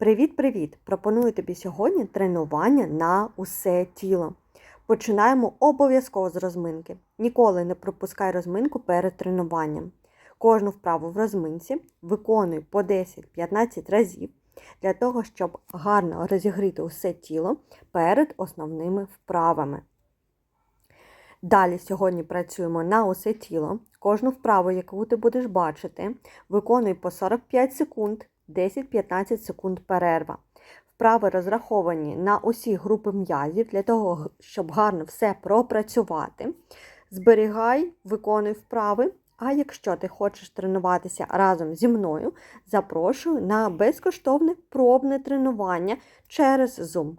Привіт-привіт! Пропоную тобі сьогодні тренування на усе тіло. Починаємо обов'язково з розминки. Ніколи не пропускай розминку перед тренуванням. Кожну вправу в розминці виконуй по 10-15 разів для того, щоб гарно розігріти усе тіло перед основними вправами. Далі сьогодні працюємо на усе тіло. Кожну вправу, яку ти будеш бачити, виконуй по 45 секунд, 10-15 секунд перерва. Вправи розраховані на усі групи м'язів для того, щоб гарно все пропрацювати. Зберігай, виконуй вправи. А якщо ти хочеш тренуватися разом зі мною, запрошую на безкоштовне пробне тренування через Zoom.